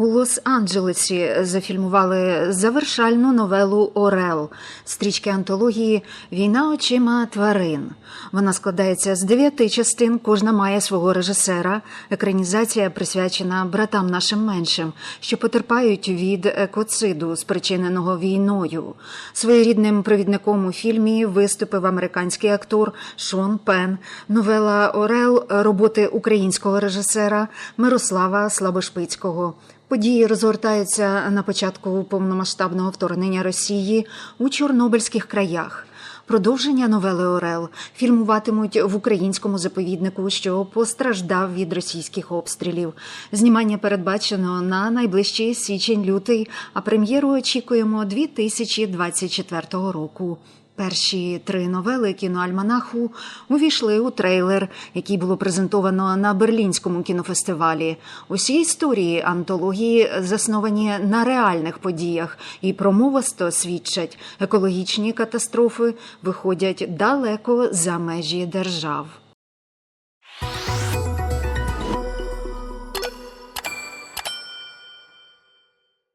У Лос-Анджелесі зафільмували завершальну новелу Орел стрічки антології Війна очима тварин. Вона складається з дев'яти частин. Кожна має свого режисера. Екранізація присвячена братам нашим меншим, що потерпають від екоциду, спричиненого війною. Своєрідним провідником у фільмі виступив американський актор Шон Пен. Новела Орел роботи українського режисера Мирослава Слабошпицького. Події розгортаються на початку повномасштабного вторгнення Росії у Чорнобильських краях. Продовження новели Орел фільмуватимуть в українському заповіднику, що постраждав від російських обстрілів. Знімання передбачено на найближчий січень-лютий, а прем'єру очікуємо 2024 року. Перші три новели кіноальманаху увійшли у трейлер, який було презентовано на Берлінському кінофестивалі. Усі історії антології засновані на реальних подіях і промовисто свідчать, екологічні катастрофи виходять далеко за межі держав.